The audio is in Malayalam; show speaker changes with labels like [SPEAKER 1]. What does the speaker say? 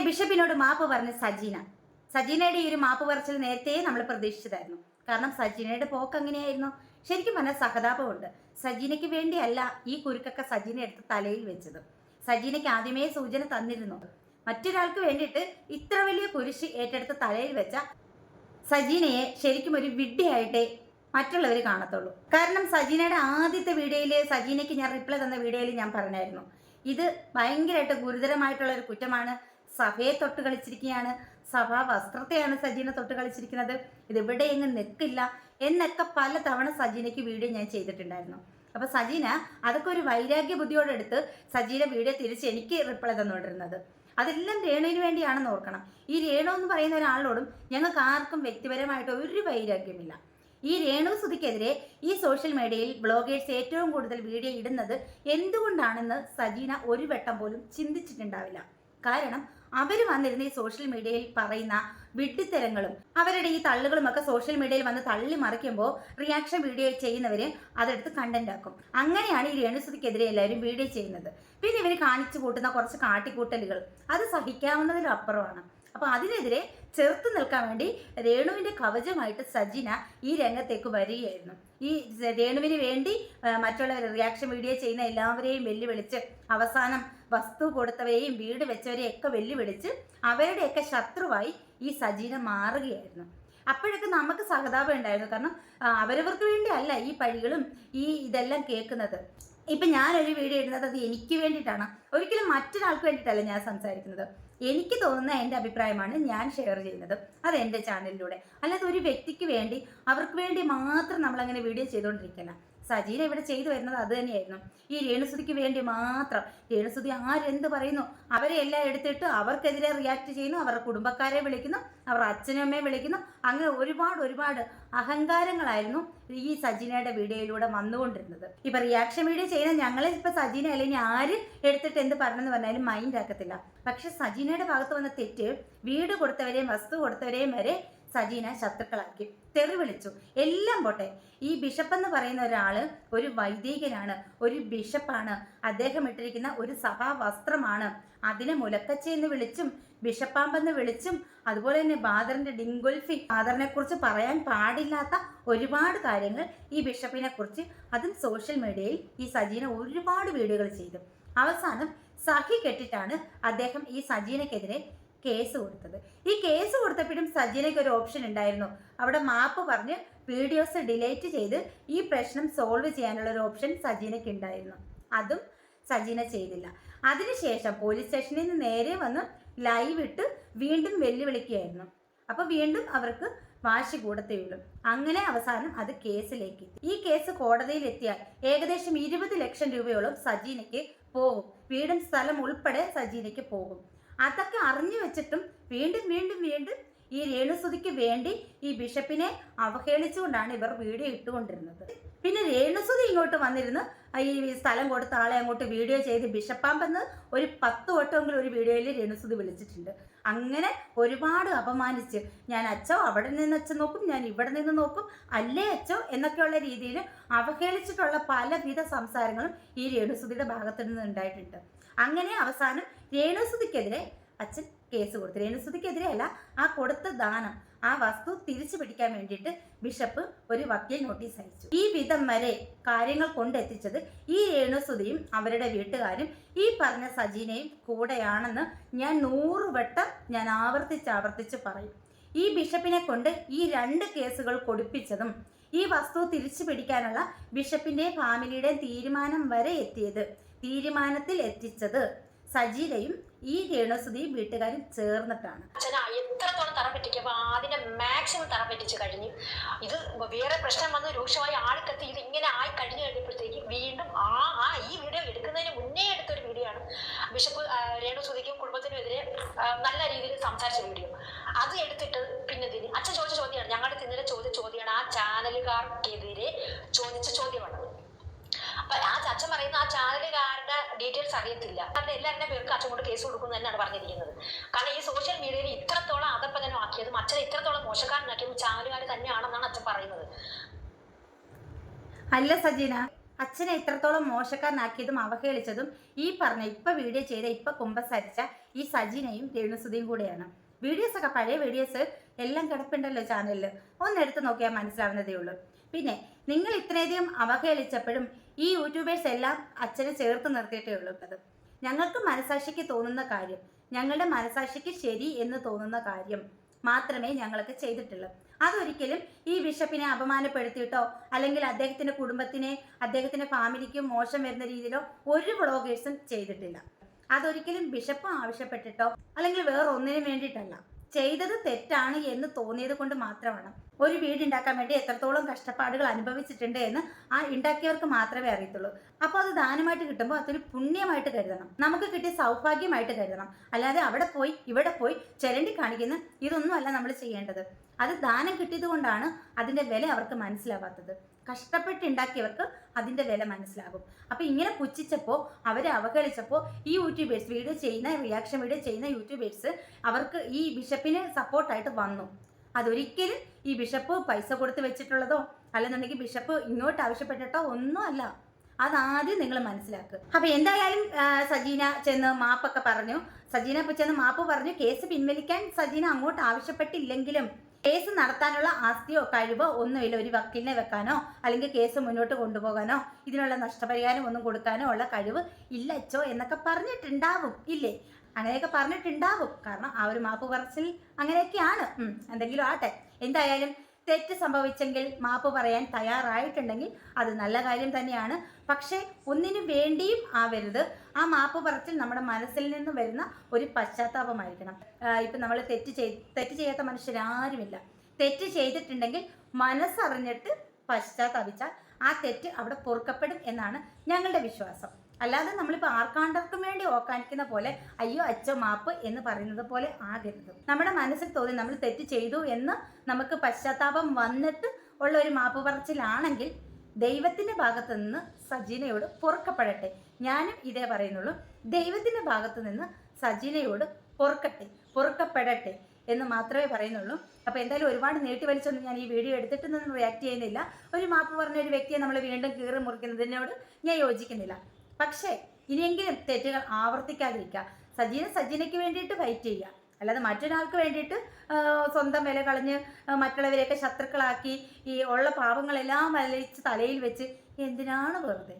[SPEAKER 1] അങ്ങനെ ബിഷപ്പിനോട് മാപ്പ് പറഞ്ഞ സജീന. സജീനയുടെ ഈ ഒരു മാപ്പ് പറച്ചിൽ നേരത്തെ നമ്മൾ പ്രതീക്ഷിച്ചതായിരുന്നു. കാരണം സജീനയുടെ പോക്ക് അങ്ങനെയായിരുന്നു. ശരിക്കും പറഞ്ഞാൽ സഹതാപമുണ്ട്. സജീനയ്ക്ക് വേണ്ടിയല്ല ഈ കുരുക്കൊക്കെ സജീന എടുത്ത് തലയിൽ വെച്ചത്. സജീനയ്ക്ക് ആദ്യമേ സൂചന തന്നിരുന്നു. മറ്റൊരാൾക്ക് വേണ്ടിയിട്ട് ഇത്ര വലിയ കുരിശ് ഏറ്റെടുത്ത് തലയിൽ വെച്ച സജീനയെ ശരിക്കും ഒരു വിഡ്ഢിയായിട്ടേ മറ്റുള്ളവർ കാണത്തുള്ളൂ. കാരണം സജീനയുടെ ആദ്യത്തെ വീഡിയോയിൽ സജീനയ്ക്ക് ഞാൻ റിപ്ലൈ തന്ന വീഡിയോയിൽ ഞാൻ പറഞ്ഞായിരുന്നു. ഇത് ഭയങ്കരമായിട്ട് ഗുരുതരമായിട്ടുള്ള ഒരു കുറ്റമാണ്. സഭയെ തൊട്ട് കളിച്ചിരിക്കുകയാണ്. സഭാ വസ്ത്രത്തെയാണ് സജീന തൊട്ട് കളിച്ചിരിക്കുന്നത്. ഇത് ഇവിടെ എങ്ങും നിൽക്കില്ല എന്നൊക്കെ പല തവണ സജീനയ്ക്ക് വീഡിയോ ഞാൻ ചെയ്തിട്ടുണ്ടായിരുന്നു. അപ്പൊ സജീന അതൊക്കെ ഒരു വൈരാഗ്യ ബുദ്ധിയോടെ എടുത്ത് സജീന വീഡിയോ തിരിച്ച് എനിക്ക് റിപ്ലൈ തന്നുകൊണ്ടിരുന്നത്. അതെല്ലാം രേണുവിന് വേണ്ടിയാണെന്ന് ഓർക്കണം. ഈ രേണു എന്ന് പറയുന്ന ഒരാളോടും ഞങ്ങൾക്ക് ആർക്കും വ്യക്തിപരമായിട്ട് ഒരു വൈരാഗ്യമില്ല ഈ രേണു സുധിക്കെതിരെ ഈ സോഷ്യൽ മീഡിയയിൽ ബ്ലോഗേഴ്സ് ഏറ്റവും കൂടുതൽ വീഡിയോ ഇടുന്നത് എന്തുകൊണ്ടാണെന്ന് സജീന ഒരു വട്ടം പോലും ചിന്തിച്ചിട്ടുണ്ടാവില്ല. കാരണം അവർ വന്നിരുന്ന ഈ സോഷ്യൽ മീഡിയയിൽ പറയുന്ന വിഡ്ഢിത്തരങ്ങളും അവരുടെ ഈ തള്ളുകളും ഒക്കെ സോഷ്യൽ മീഡിയയിൽ വന്ന് തള്ളി മറിക്കുമ്പോൾ റിയാക്ഷൻ വീഡിയോ ചെയ്യുന്നവര് അതെടുത്ത് കണ്ടന്റ് ആക്കും. അങ്ങനെയാണ് ഈ രേണുസുതിക്കെതിരെ എല്ലാവരും വീഡിയോ ചെയ്യുന്നത്. പിന്നെ ഇവർ കാണിച്ചു കൂട്ടുന്ന കുറച്ച് കാട്ടിക്കൂട്ടലുകൾ അത് സഹിക്കാവുന്നതിലും അപ്പുറമാണ് അപ്പൊ അതിനെതിരെ ചെറുത്ത് നിൽക്കാൻ വേണ്ടി രേണുവിന്റെ കവചമായിട്ട് സജിന ഈ രംഗത്തേക്ക് വരികയായിരുന്നു. ഈ രേണുവിന് വേണ്ടി മറ്റുള്ളവരെ റിയാക്ഷൻ വീഡിയോ ചെയ്യുന്ന എല്ലാവരെയും വെല്ലുവിളിച്ച് അവസാനം വസ്തു കൊടുത്തവരെയും വീട് വെച്ചവരെയും ഒക്കെ വെല്ലുവിളിച്ച് അവരുടെയൊക്കെ ശത്രുവായി ഈ സജീന മാറുകയായിരുന്നു. അപ്പോഴൊക്കെ നമുക്ക് സഹതാപം ഉണ്ടായിരുന്നു. കാരണം അവരവർക്ക് വേണ്ടി അല്ല ഈ പഴികളും ഈ ഇതെല്ലാം കേൾക്കുന്നത്. ഇപ്പൊ ഞാനൊരു വീഡിയോ ഇടുന്നത് അത് എനിക്ക് വേണ്ടിയിട്ടാണ്. ഒരിക്കലും മറ്റൊരാൾക്ക് വേണ്ടിയിട്ടല്ല ഞാൻ സംസാരിക്കുന്നത്. എനിക്ക് തോന്നുന്ന എന്റെ അഭിപ്രായമാണ് ഞാൻ ഷെയർ ചെയ്യുന്നത്. അത് എന്റെ ചാനലിലൂടെ അല്ലാതെ ഒരു വ്യക്തിക്ക് വേണ്ടി അവർക്ക് വേണ്ടി മാത്രം നമ്മൾ അങ്ങനെ വീഡിയോ ചെയ്തുകൊണ്ടിരിക്കില്ല സജീന ഇവിടെ ചെയ്തു വരുന്നത് അത് തന്നെയായിരുന്നു. ഈ രേണുസുതിക്ക് വേണ്ടി മാത്രം. രേണുസുതി ആരെന്ത് പറയുന്നു? അവരെ എല്ലാം എടുത്തിട്ട് അവർക്കെതിരെ റിയാക്ട് ചെയ്യുന്നു അവരുടെ കുടുംബക്കാരെ വിളിക്കുന്നു അവർ അച്ഛനും അമ്മയെ വിളിക്കുന്നു. അങ്ങനെ ഒരുപാട് ഒരുപാട് അഹങ്കാരങ്ങളായിരുന്നു ഈ സജിനയുടെ വീഡിയോയിലൂടെ വന്നുകൊണ്ടിരുന്നത്. ഇപ്പൊ റിയാക്ഷൻ വീഡിയോ ചെയ്യുന്ന ഞങ്ങളെ ഇപ്പൊ സജിന അല്ലെങ്കിൽ ആര് എടുത്തിട്ട് എന്ത് പറഞ്ഞെന്ന് പറഞ്ഞാലും മൈൻഡ് ആക്കത്തില്ല. പക്ഷെ സജിനയുടെ ഭാഗത്ത് വന്ന തെറ്റ് വീട് കൊടുത്തവരെയും വസ്തു കൊടുത്തവരെയും വരെ സജീന ശത്രുക്കളാക്കി. തെറി വിളിച്ചു. എല്ലാം പോട്ടെ. ഈ ബിഷപ്പ് എന്ന് പറയുന്ന ഒരാൾ ഒരു വൈദികനാണ് ഒരു ബിഷപ്പാണ് അദ്ദേഹം ഇട്ടിരിക്കുന്ന ഒരു സഭാ വസ്ത്രമാണ് അതിനെ മുലക്കച്ചെന്ന് വിളിച്ചും ബിഷപ്പാമ്പെന്ന് വിളിച്ചും അതുപോലെ തന്നെ ബാദറിന്റെ ഡിങ്കുൽഫി ബാദറിനെ കുറിച്ച് പറയാൻ പാടില്ലാത്ത ഒരുപാട് കാര്യങ്ങൾ ഈ ബിഷപ്പിനെ കുറിച്ച് അതും സോഷ്യൽ മീഡിയയിൽ ഈ സജീന ഒരുപാട് വീഡിയോകൾ ചെയ്തു. അവസാനം സഹി കെട്ടിട്ടാണ് അദ്ദേഹം ഈ സജീനക്കെതിരെ കേസ് കൊടുത്തത്. ഈ കേസ് കൊടുത്തപ്പോഴും സജീനയ്ക്ക് ഒരു ഓപ്ഷൻ ഉണ്ടായിരുന്നു. അവിടെ മാപ്പ് പറഞ്ഞ് വീഡിയോസ് ഡിലേറ്റ് ചെയ്ത് ഈ പ്രശ്നം സോൾവ് ചെയ്യാനുള്ള ഒരു ഓപ്ഷൻ സജീനയ്ക്ക് ഉണ്ടായിരുന്നു അതും സജീന ചെയ്തില്ല. അതിനുശേഷം പോലീസ് സ്റ്റേഷനിൽ നിന്ന് നേരെ വന്ന് ലൈവ് ഇട്ട് വീണ്ടും വെല്ലുവിളിക്കുകയായിരുന്നു. അപ്പോൾ വീണ്ടും അവർക്ക് വാശി കൂടത്തേ ഉള്ളൂ. അങ്ങനെ അവസാനം അത് കേസിലേക്ക് എത്തി. ഈ കേസ് കോടതിയിൽ എത്തിയാൽ ഏകദേശം ഇരുപത് ലക്ഷം രൂപയോളം സജീനയ്ക്ക് പോകും വീടും സ്ഥലം ഉൾപ്പെടെ സജീനയ്ക്ക് പോകും. അതൊക്കെ അറിഞ്ഞു വെച്ചിട്ടും വീണ്ടും വീണ്ടും വീണ്ടും ഈ രേണുസുതിക്ക് വേണ്ടി ഈ ബിഷപ്പിനെ അവഹേളിച്ചുകൊണ്ടാണ് ഇവർ വീഡിയോ ഇട്ടുകൊണ്ടിരുന്നത്. പിന്നെ രേണുസുതി ഇങ്ങോട്ട് വന്നിരുന്ന് ഈ സ്ഥലം കൊടുത്ത ആളെ അങ്ങോട്ട് വീഡിയോ ചെയ്ത് ബിഷപ്പാമ്പെന്ന് ഒരു പത്ത് വട്ടമെങ്കിലും ഒരു വീഡിയോയിൽ രേണുസുതി വിളിച്ചിട്ടുണ്ട്. അങ്ങനെ ഒരുപാട് അപമാനിച്ച് ഞാൻ അച്ഛോ അവിടെ നിന്ന് അച്ഛൻ നോക്കും ഞാൻ ഇവിടെ നിന്ന് നോക്കും അല്ലേ അച്ഛോ? എന്നൊക്കെയുള്ള രീതിയിൽ അവഹേളിച്ചിട്ടുള്ള പലവിധ സംസാരങ്ങളും ഈ രേണുസുതിയുടെ ഭാഗത്തു നിന്ന് ഉണ്ടായിട്ടുണ്ട്. അങ്ങനെ അവസാനം രേണുസുതിക്കെതിരെ അച്ഛൻ കേസ് കൊടുത്തു. രേണുസുതിക്കെതിരെ അല്ല ആ കൊടുത്ത ദാനം ആ വസ്തു തിരിച്ചു പിടിക്കാൻ വേണ്ടിയിട്ട് ബിഷപ്പ് ഒരു വക്കീൽ നോട്ടീസ് അയച്ചു. ഈ വിധം വരെ കാര്യങ്ങൾ കൊണ്ടെത്തിച്ചത് ഈ രേണുസുതിയും അവരുടെ വീട്ടുകാരും ഈ പറഞ്ഞ സജീനയും കൂടെയാണെന്ന് ഞാൻ നൂറ് വട്ടം ഞാൻ ആവർത്തിച്ച് ആവർത്തിച്ച് പറയും. ഈ ബിഷപ്പിനെ കൊണ്ട് ഈ രണ്ട് കേസുകൾ കൊടുപ്പിച്ചതും ഈ വസ്തു തിരിച്ചു പിടിക്കാനുള്ള ബിഷപ്പിന്റെ ഫാമിലിയുടെ തീരുമാനം വരെ എത്തിയത് തീരുമാനത്തിൽ എത്തിച്ചത് സജീലയും ഈ രേണുസുതിയും വീട്ടുകാരും ചേർന്നിട്ടാണ്.
[SPEAKER 2] എത്രത്തോളം തറ പറ്റിക്കുമ്പോൾ അതിനെ മാക്സിമം തറ പറ്റിച്ചു കഴിഞ്ഞ്. ഇത് വേറെ പ്രശ്നം വന്ന് രൂക്ഷമായി ആൾക്കത്തി ഇത് ഇങ്ങനെ ആയി കഴിഞ്ഞു കഴിഞ്ഞപ്പോഴത്തേക്ക് വീണ്ടും ആ ആ ഈ വീഡിയോ എടുക്കുന്നതിന് മുന്നേ എടുത്ത ഒരു വീഡിയോ ആണ്. ബിഷപ്പ് ആ, രേണു സുധിക്കും കുടുംബത്തിനുമെതിരെ നല്ല രീതിയിൽ സംസാരിച്ച വീഡിയോ. അത് എടുത്തിട്ട് പിന്നെ അച്ഛൻ ചോദിച്ച ചോദ്യമാണ്. ഞങ്ങളുടെ ഇന്നലെ ചോദിച്ച ചോദ്യമാണ്. ആ ചാനലുകാർക്കെതിരെ ചോദിച്ച ചോദ്യമാണ്. അപ്പൊ ആ അച്ഛൻ പറയുന്ന ആ ചാനലുകാരുടെ ഡീറ്റെയിൽസ് അറിയത്തില്ല. കാരണം എല്ലാവരുടെ പേർക്ക് അച്ഛൻ കൊണ്ട് കേസ് കൊടുക്കുന്നു തന്നെയാണ് പറഞ്ഞിരിക്കുന്നത്. കാരണം ഈ സോഷ്യൽ മീഡിയയിൽ ഇത്രത്തോളം അധപ്പതനം ആക്കിയതും അച്ഛൻ ഇത്രത്തോളം മോശക്കാരനാക്കിയതും ചാനലുകാർ തന്നെയാണെന്നാണ് അച്ഛൻ പറയുന്നത്.
[SPEAKER 1] അല്ല സജീന അച്ഛനെ ഇത്രത്തോളം മോശക്കാരനാക്കിയതും അവഹേളിച്ചതും ഈ പറഞ്ഞ ഇപ്പൊ വീഡിയോ ചെയ്ത ഇപ്പൊ കുമ്പസരിച്ച ഈ സജീനയും രേണുസുതിയും കൂടെയാണ്. വീഡിയോസ് ഒക്കെ പഴയ വീഡിയോസ് എല്ലാം കിടപ്പുണ്ടല്ലോ ചാനലിൽ ഒന്ന് എടുത്ത് നോക്കിയാൽ മനസ്സിലാവുന്നതേ ഉള്ളൂ. പിന്നെ നിങ്ങൾ ഇത്രയധികം അവഹേളിച്ചപ്പോഴും ഈ യൂട്യൂബേഴ്സ് എല്ലാം അച്ഛനെ ചേർത്ത് നിർത്തിയിട്ടേ ഉള്ളൂ അത് ഞങ്ങൾക്ക് മനസാക്ഷിക്ക് തോന്നുന്ന കാര്യം ഞങ്ങളുടെ മനസാക്ഷിക്ക് ശരി എന്ന് തോന്നുന്ന കാര്യം മാത്രമേ ഞങ്ങൾക്ക് ചെയ്തിട്ടുള്ളൂ. അതൊരിക്കലും ഈ ബിഷപ്പിനെ അപമാനപ്പെടുത്തിയിട്ടോ അല്ലെങ്കിൽ അദ്ദേഹത്തിന്റെ കുടുംബത്തിനെ അദ്ദേഹത്തിന്റെ ഫാമിലിക്ക് മോശം വരുന്ന രീതിയിലോ ഒരു വ്ളോഗേഴ്സും ചെയ്തിട്ടില്ല. അതൊരിക്കലും ബിഷപ്പ് ആവശ്യപ്പെട്ടിട്ടോ അല്ലെങ്കിൽ വേറെ ഒന്നിനും വേണ്ടിയിട്ടല്ല. ചെയ്തത് തെറ്റാണ് എന്ന് തോന്നിയത് കൊണ്ട് മാത്രമാണ്. ഒരു വീട് ഉണ്ടാക്കാൻ വേണ്ടി എത്രത്തോളം കഷ്ടപ്പാടുകൾ അനുഭവിച്ചിട്ടുണ്ട് എന്ന് ആ ഉണ്ടാക്കിയവർക്ക് മാത്രമേ അറിയത്തുള്ളൂ. അപ്പോൾ അത് ദാനമായിട്ട് കിട്ടുമ്പോൾ അതൊരു പുണ്യമായിട്ട് കരുതണം. നമുക്ക് കിട്ടിയ സൗഭാഗ്യമായിട്ട് കരുതണം. അല്ലാതെ അവിടെ പോയി ഇവിടെ പോയി ചിരണ്ടി കാണിക്കുന്ന ഇതൊന്നുമല്ല നമ്മൾ ചെയ്യേണ്ടത്. അത് ദാനം കിട്ടിയത് കൊണ്ടാണ് അതിന്റെ വില അവർക്ക് മനസ്സിലാവാത്തത്. കഷ്ടപ്പെട്ടുണ്ടാക്കിയവർക്ക് അതിന്റെ വില മനസ്സിലാകും. അപ്പോൾ ഇങ്ങനെ പുച്ഛിച്ചപ്പോൾ അവരെ അവഹേളിച്ചപ്പോൾ ഈ യൂട്യൂബേഴ്സ് വീഡിയോ ചെയ്യുന്ന റിയാക്ഷൻ വീഡിയോ ചെയ്യുന്ന യൂട്യൂബേഴ്സ് അവർക്ക് ഈ ബിഷപ്പിന് സപ്പോർട്ടായിട്ട് വന്നു. അതൊരിക്കലും ഈ ബിഷപ്പ് പൈസ കൊടുത്ത് വെച്ചിട്ടുള്ളതോ അല്ലെന്നുണ്ടെങ്കിൽ ബിഷപ്പ് ഇങ്ങോട്ട് ആവശ്യപ്പെട്ടിട്ടോ ഒന്നും അല്ല അതാദ്യം നിങ്ങൾ മനസ്സിലാക്കുക അപ്പൊ എന്തായാലും സജീന ചെന്ന് മാപ്പൊക്കെ പറഞ്ഞു. സജീന ഇപ്പൊ ചെന്ന് മാപ്പ് പറഞ്ഞു കേസ് പിൻവലിക്കാൻ സജീന അങ്ങോട്ട് ആവശ്യപ്പെട്ടില്ലെങ്കിലും കേസ് നടത്താനുള്ള ആസ്തിയോ കഴിവോ ഒന്നുമില്ല. ഒരു വക്കീലിനെ വെക്കാനോ അല്ലെങ്കിൽ കേസ് മുന്നോട്ട് കൊണ്ടുപോകാനോ ഇതിനുള്ള നഷ്ടപരിഹാരം ഒന്നും കൊടുക്കാനോ ഉള്ള കഴിവ് ഇല്ല അച്ചോ എന്നൊക്കെ പറഞ്ഞിട്ടുണ്ടാവും. ഇല്ലേ? അങ്ങനെയൊക്കെ പറഞ്ഞിട്ടുണ്ടാവും. കാരണം ആ ഒരു മാപ്പ് പറച്ചിൽ അങ്ങനെയൊക്കെയാണ്. എന്തെങ്കിലും ആട്ടെ എന്തായാലും തെറ്റ് സംഭവിച്ചെങ്കിൽ മാപ്പ് പറയാൻ തയ്യാറായിട്ടുണ്ടെങ്കിൽ അത് നല്ല കാര്യം തന്നെയാണ്. പക്ഷേ ഒന്നിനു വേണ്ടിയും ആവരുത്. ആ മാപ്പ് പറച്ചിൽ നമ്മുടെ മനസ്സിൽ നിന്ന് വരുന്ന ഒരു പശ്ചാത്താപമായിരിക്കണം. ഇപ്പൊ നമ്മൾ തെറ്റ് ചെയ് തെറ്റ് ചെയ്യാത്ത മനുഷ്യരാരുമില്ല. തെറ്റ് ചെയ്തിട്ടുണ്ടെങ്കിൽ മനസ്സറിഞ്ഞിട്ട് പശ്ചാത്താപിച്ചാൽ ആ തെറ്റ് അവിടെ പൊറുക്കപ്പെടും എന്നാണ് ഞങ്ങളുടെ വിശ്വാസം. അല്ലാതെ നമ്മളിപ്പോൾ ആർക്കാണ്ടർക്കും വേണ്ടി ഓക്കാനിക്കുന്ന പോലെ അയ്യോ അച്ഛോ മാപ്പ് എന്ന് പറയുന്നത് പോലെ ആകരുത്. നമ്മുടെ മനസ്സിൽ തോന്നി നമ്മൾ തെറ്റ് ചെയ്തു എന്ന് നമുക്ക് പശ്ചാത്താപം വന്നിട്ട് ഉള്ള ഒരു മാപ്പ് പറച്ചിലാണെങ്കിൽ ദൈവത്തിന്റെ ഭാഗത്തു നിന്ന് സജീനയോട് പൊറുക്കപ്പെടട്ടെ. ഞാനും ഇതേ പറയുന്നുള്ളൂ. ദൈവത്തിന്റെ ഭാഗത്തു നിന്ന് സജീനയോട് പൊറുക്കട്ടെ പൊറുക്കപ്പെടട്ടെ എന്ന് മാത്രമേ പറയുന്നുള്ളൂ. അപ്പോൾ എന്തായാലും ഒരുപാട് നീട്ടി വലിച്ചൊന്നും ഞാൻ ഈ വീഡിയോ എടുത്തിട്ടൊന്നും റിയാക്ട് ചെയ്യുന്നില്ല. ഒരു മാപ്പ് പറഞ്ഞ ഒരു വ്യക്തിയെ നമ്മൾ വീണ്ടും കീറി മുറിക്കുന്നതിനോട് ഞാൻ യോജിക്കുന്നില്ല. പക്ഷേ ഇനിയെങ്കിലും തെറ്റുകൾ ആവർത്തിക്കാതിരിക്കുക. സജീന സജീനയ്ക്ക് വേണ്ടിയിട്ട് ഫൈറ്റ് ചെയ്യുക. അല്ലാതെ മറ്റൊരാൾക്ക് വേണ്ടിയിട്ട് സ്വന്തം വില കളഞ്ഞ് മറ്റുള്ളവരെയൊക്കെ ശത്രുക്കളാക്കി ഈ ഉള്ള പാപങ്ങളെല്ലാം വലിച്ച് തലയിൽ വെച്ച് എന്തിനാണ് വെറുതെ?